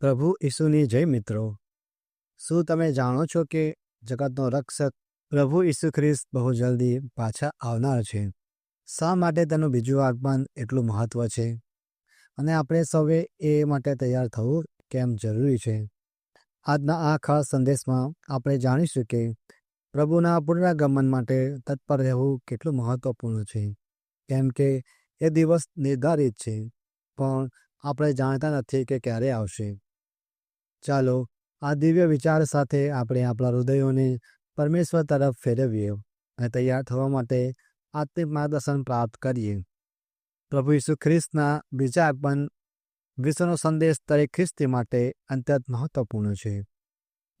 પ્રભુ ઈસુની જય મિત્રો. શું તમે જાણો છો કે જગતનો રક્ષક પ્રભુ ઈસુ ખ્રિસ્ત બહુ જલ્દી પાછા આવનાર છે? શા માટે તેનું બીજું આગમન એટલું મહત્વ છે? અને આપણે સૌએ એ માટે તૈયાર થવું કેમ જરૂરી છે? આજના આ ખાસ સંદેશમાં આપણે જાણીશું કે પ્રભુના પુનરાગમન માટે તત્પર રહેવું કેટલું મહત્વપૂર્ણ છે. કેમ કે એ દિવસ નિર્ધારિત છે, પણ આપણે જાણતા નથી કે ક્યારે આવશે. ચાલો, આ દિવ્ય વિચાર સાથે આપણે આપણા હૃદયોને પરમેશ્વર તરફ ફેરવીએ અને તૈયાર થવા માટે આત્મિક માર્ગદર્શન પ્રાપ્ત કરીએ. પ્રભુ ઈસુ ખ્રિસ્તના બીજા પણ વિશ્વનો સંદેશ દરેક ખ્રિસ્તી માટે અત્યંત મહત્વપૂર્ણ છે.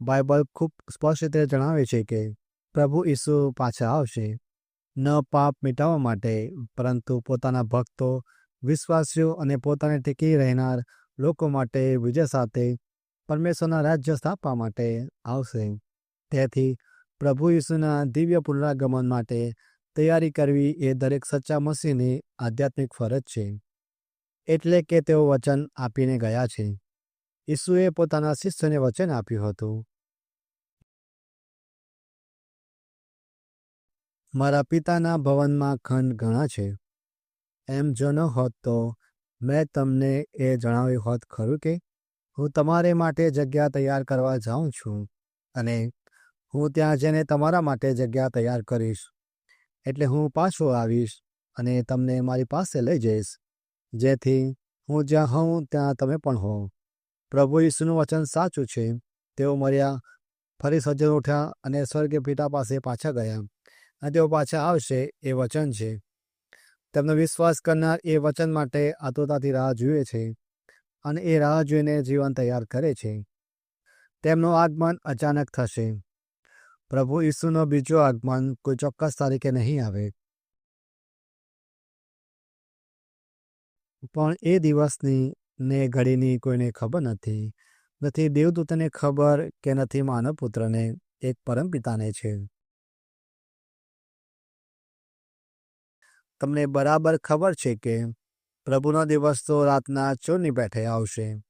બાઇબલ ખૂબ સ્પષ્ટ રીતે જણાવે છે કે પ્રભુ ઈસુ પાછા આવશે, ન પાપ મિટાવવા માટે, પરંતુ પોતાના ભક્તો, વિશ્વાસીઓ અને પોતાને ટીકી રહેનાર લોકો માટે વિજય સાથે પરમેશ્વરના રાજ્ય સ્થાપવા માટે આવશે. તેથી પ્રભુ ઈસુના દિવ્ય પુનરાગમન માટે તૈયારી કરવી એ દરેક સચ્ચા મસીહની આધ્યાત્મિક ફરજ છે. એટલે કે તેઓ વચન આપીને ગયા છે. ઈસુએ પોતાના શિષ્યને વચન આપ્યું હતું. મારા પિતાના ભવનમાં ખંડ ઘણા છે. એમ જો ન હોત તો મેં તમને એ જણાવ્યું હોત ખરું કે? હું તમારે માટે જગ્યા તૈયાર કરવા જાઉં છું અને હું ત્યાં જઈને તમારા માટે જગ્યા તૈયાર કરીશ. એટલે હું પાછો આવીશ અને તમને મારી પાસે લઈ જઈશ. જેથી હું જ્યાં હોઉં ત્યાં તમે પણ હો પ્રભુ ઈસુનું વચન સાચું છે. તેઓ મર્યા, ફરી સજ્જન ઉઠ્યા અને સ્વર્ગીય પિતા પાસે પાછા ગયા અને તેઓ પાછા આવશે એ વચન છે. તેમનો વિશ્વાસ કરનાર એ વચન માટે આતુરતાથી રાહ જુએ છે. અને એ રાહ જોઈને જીવન તૈયાર કરે છે. તેમનું આગમન અચાનક થશે. પ્રભુ ઈસુનો બીજો આગમન કોઈ ચોક્કસ તારીખે નહીં આવે. પણ એ દિવસની ને ઘડીની કોઈને ખબર નથી. નથી દેવદૂતને ખબર કે નથી માનવ પુત્રને એક પરમપિતાને છે. તમને બરાબર ખબર છે કે પ્રભુનો દિવસ તો રાતના ચોરની પેઠે આવશે.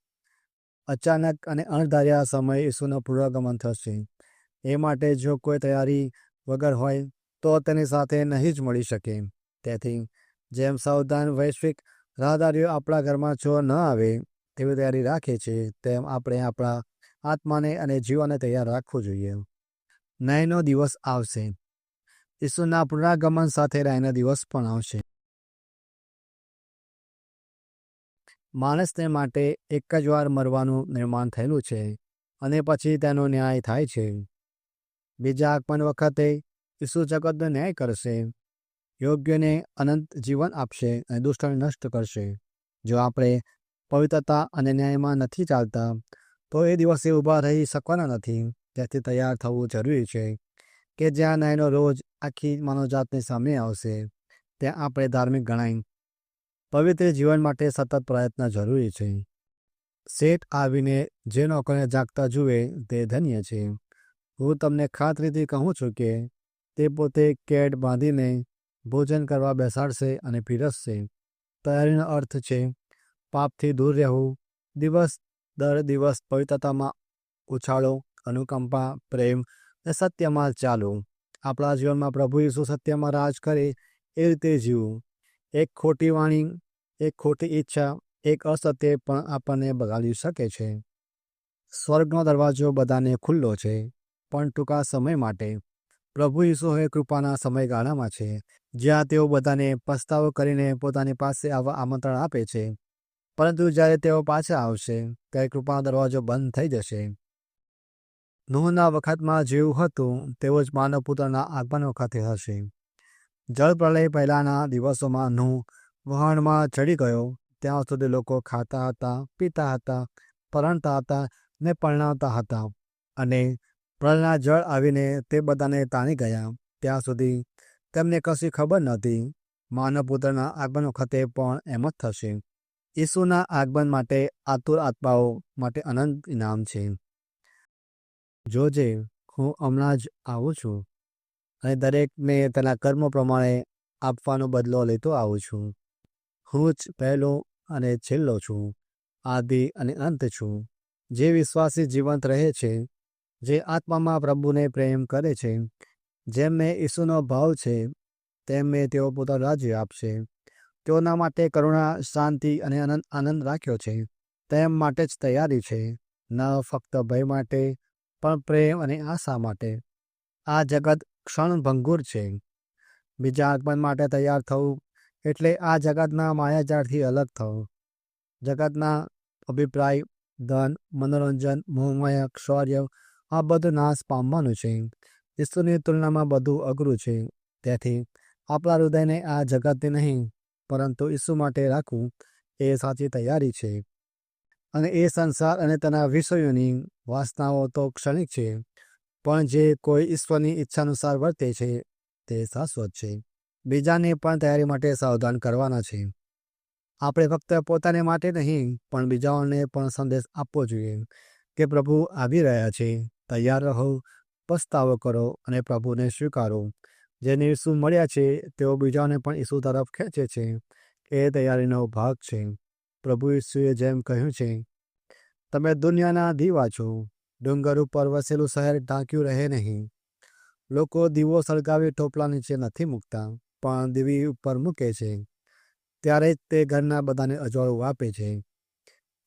અચાનક અને અણધાર્યા સમયે ઈસુનું પુનરાગમન થશે. એ માટે જો કોઈ તૈયારી વગર હોય, તો તેની સાથે નહીં જ મળી શકે. તેથી, જેમ સાવધાન વૈશ્વિક રાહદારીઓ આપણા ઘરમાં જો ન આવે, તેવી તૈયારી રાખે છે, તેમ આપણે આપણા આત્માને અને જીવનને તૈયાર રાખવું જોઈએ. નયનો દિવસ આવશે. ઈસુના પુનરાગમન સાથે રાયનો દિવસ પણ આવશે. માણસને માટે એક જ વાર મરવાનું નિર્માણ થયેલું છે અને પછી તેનો ન્યાય થાય છે. બીજા આગમન વખતે ઈસુ જગતનો ન્યાય કરશે, યોગ્યને અનંત જીવન આપશે અને દુષ્ટને નષ્ટ કરશે. જો આપણે પવિત્રતા અને ન્યાયમાં નથી ચાલતા, તો એ દિવસે ઊભા રહી શકવાના નથી. તેથી તૈયાર થવું જરૂરી છે કે જ્યાં ન્યાયનો રોજ આખી માનવજાતની સામે આવશે, ત્યાં આપણે ધાર્મિક ગણાય પવિત્ર જીવન માટે સતત પ્રયત્ન જરૂરી છે. શેઠ આવીને જે નોકરને જાગતા જુએ તે ધન્ય છે. હું તમને ખાતરીથી કહું છું કે તે પોતે કેડ બાંધીને ભોજન કરવા બેસાડશે અને પીરસશે. તૈયારીનો અર્થ છે, પાપથી દૂર રહેવું. દિવસ દર દિવસ પવિત્રતામાં ઉછાળો, અનુકંપા, પ્રેમ અને સત્યમાં ચાલવું. આપણા જીવનમાં પ્રભુ ઈસુ સત્યમાં રાજ કરે એ રીતે જીવવું. એક ખોટી વાણી, એક ખોટી ઈચ્છા, એક અસત્ય પણ આપણને બગાડી શકે છે. સ્વર્ગનો દરવાજો બધાને ખુલ્લો છે, પણ ટૂંકા સમય માટે. પ્રભુ ઈસુ હવે કૃપાના સમયગાળામાં છે, જ્યાં તેઓ બધાને પસ્તાવો કરીને પોતાની પાસે આવવા આમંત્રણ આપે છે. પરંતુ જ્યારે તેઓ પાછા આવશે, ત્યારે કૃપાનો દરવાજો બંધ થઈ જશે. નોહના વખતમાં જેવું હતું, તેવું જ માનવ પુત્રના આગમન વખતે હશે. જળ પ્રલય પહેલાંના દિવસોમાં હું વહાણમાં ચડી ગયો. ત્યાં સુધી લોકો ખાતા હતા, પીતા હતા, પરણતા હતા ને પરણાવતા હતા અને પ્રલયના જળ આવીને તે બધાને તાણી ગયા. ત્યાં સુધી તેમને કશી ખબર નહોતી. માનવ પુત્રના આગમન વખતે પણ એમ જ થશે. ઈસુના આગમન માટે આતુર આત્માઓ માટે અનંત ઇનામ છે. જોજે, હું હમણાં જ આવું છું. અને દરેકને તેના કર્મ પ્રમાણે આપવાનો બદલો લેતો આવું છું. હું જ પહેલો અને છેલ્લો છું, આદિ અને અંત છું. જે વિશ્વાસી જીવંત રહે છે, જે આત્મામાં પ્રભુને પ્રેમ કરે છે જેમને ઈસુનો ભાવ છે તેમને તેઓ પોતાનું રાજ્ય આપશે. તેઓના માટે કરુણા, શાંતિ અને આનંદ રાખ્યો છે. તેમ માટે જ તૈયારી છે, ન ફક્ત ભય માટે, પણ પ્રેમ અને આશા માટે. આ જગત ક્ષણભંગુર છે. બીજા આગમન માટે તૈયાર થવું એટલે આ જગતના માયાજાળથી અલગ થવું. જગતના અભિપ્રાય, ધન, મનોરંજન, મોહમય, શૌર્ય, આ બધું નાશ પામવાનું છે. ઈશ્વરની તુલનામાં બધું અઘરું છે. તેથી આપણા હૃદયને આ જગતને નહીં, પરંતુ ઈસુ માટે રાખવું એ સાચી તૈયારી છે. અને એ સંસાર અને તેના વિષયોની વાસનાઓ તો ક્ષણિક છે. પણ જે કોઈ ઈશ્વરની ઈચ્છાનુસાર વર્તે છે, તે શાશ્વત છે. બીજાને પણ તૈયારી માટે સાવધાન કરવાના છે. આપણે ફક્ત પોતાને માટે નહીં, પણ બીજાઓને પણ સંદેશ આપવો જોઈએ કે પ્રભુ આવી રહ્યા છે. તૈયાર રહો, પસ્તાવો કરો અને પ્રભુને સ્વીકારો. જેને ઈસુ મળ્યા છે, તેઓ બીજાઓને પણ ઈસુ તરફ ખેંચે છે. એ તૈયારીનો ભાગ છે. પ્રભુ ઈસુએ જેમ કહ્યું છે, તમે દુનિયાના દીવા છો. ડુંગર ઉપર વસેલું શહેર ઢાંક્યું રહે નહીં. લોકો દીવો સળગાવી ટોપલા નીચે નથી મૂકતા, પણ દીવી ઉપર મૂકે છે. ત્યારે જ તે ઘરના બધાને અજવાળું આપે છે.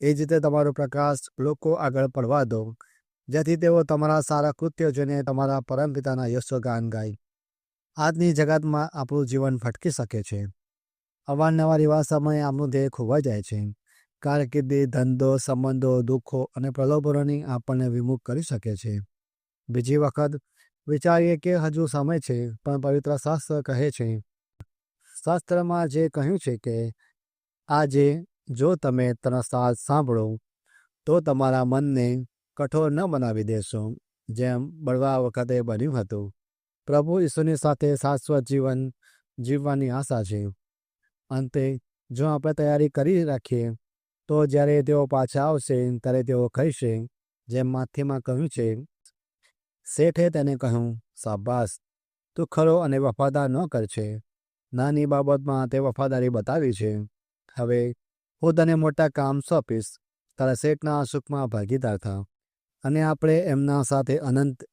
એ જ રીતે તમારો પ્રકાશ લોકો આગળ પડવા દો, જેથી તેઓ તમારા સારા કૃત્યો જોઈને તમારા પરમપિતાના યશો ગાન ગાય. આજની જગતમાં આપણું જીવન ભટકી શકે છે. અવારનવાર એવા સમયે આપણું ધ્યેય ખોવાઈ જાય છે. કારકિર્દી ધંધો, સંબંધો, દુઃખો અને પ્રલોભનોની આપણને વિમુખ કરી શકે છે. બીજી વખત વિચારીએ કે હજુ સમય છે, પણ પવિત્ર શાસ્ત્ર કહે છે. શાસ્ત્રમાં જે કહ્યું છે કે, આજે જો તમે તરસાદ સાંભળો, તો તમારા મનને કઠોર ન બનાવી દેશો. જેમ બળવા વખતે બન્યું હતું. પ્રભુ ઈશ્વરની સાથે શાશ્વત જીવન જીવવાની આશા છે. અંતે, જો આપણે તૈયારી કરી રાખીએ તો જ્યારે તેઓ પાછા આવશે, ત્યારે તેઓ કહીશે, જેમ માથીમાં કહ્યું છે, શેઠે તેને કહ્યું, શાબાશ, તું ખરો અને વફાદાર ન કરશે નાની બાબતમાં તે વફાદારી બતાવી છે. હવે હું તને મોટા કામ સોંપીશ. તારા શેઠના સુખમાં ભાગીદાર થા. અને આપણે એમના સાથે અનંત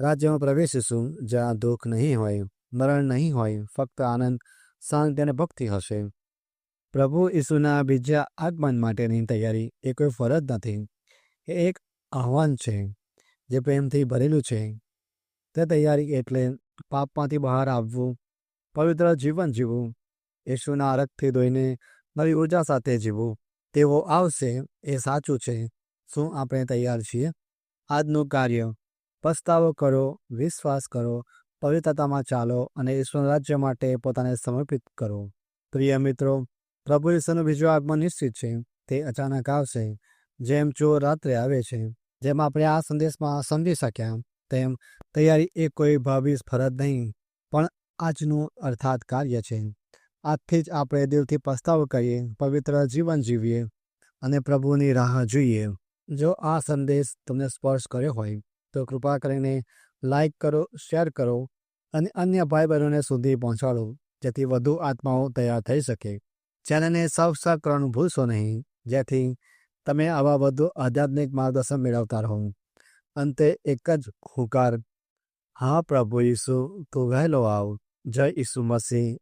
રાજ્યમાં પ્રવેશીશું. જ્યાં દુઃખ નહીં હોય, મરણ નહીં હોય, ફક્ત આનંદ, શાંતિ અને ભક્તિ હશે. પ્રભુ ઈસુના બીજા આગમન માટેની તૈયારી એ કોઈ ફરજ નથી. એ એક આહવાન છે, જે પ્રેમથી ભરેલું છે. તે તૈયારી એટલે પાપમાંથી બહાર આવવું, પવિત્ર જીવન જીવવું, ઈસુના અરગથી ધોઈને નવી ઊર્જા સાથે જીવવું. તેઓ આવશે એ સાચું છે, શું આપણે તૈયાર છીએ? આજનું કાર્ય, પસ્તાવો કરો, વિશ્વાસ કરો, પવિત્રતામાં ચાલો અને ઈશ્વર રાજ્ય માટે પોતાને સમર્પિત કરો. પ્રિય મિત્રો પ્રભુ ઈસુનું બીજું આગમન નિશ્ચિત છે. તે અચાનક આવશે, જેમ ચોર રાત્રે આવે છે, જેમ આપણે આ સંદેશમાં સમજી શક્યા, તેમ તૈયારી એ કોઈ ભાવિ ફરજ નહીં, પણ આજનું અર્થાત કાર્ય છે. આજથી જ આપણે દિલથી પસ્તાવો કરીએ, પવિત્ર જીવન જીવીએ અને પ્રભુની રાહ જોઈએ. જો આ સંદેશ તમને સ્પર્શ કર્યો હોય, તો કૃપા કરીને લાઈક કરો, શેર કરો અને અન્ય ભાઈ બહેનોને સુધી પહોંચાડો, જેથી વધુ આત્માઓ તૈયાર થઈ શકે. ચેનલને સબસ્ક્રાઈબ કરવાનું ભૂલશો નહીં. જેથી તમે આવા વધુ આધ્યાત્મિક માર્ગદર્શન મેળવતા રહો. અંતે એક જ હુકાર. હા પ્રભુ ઈસુ, તું વહેલો આવ. જય ઈસુ મસીહ.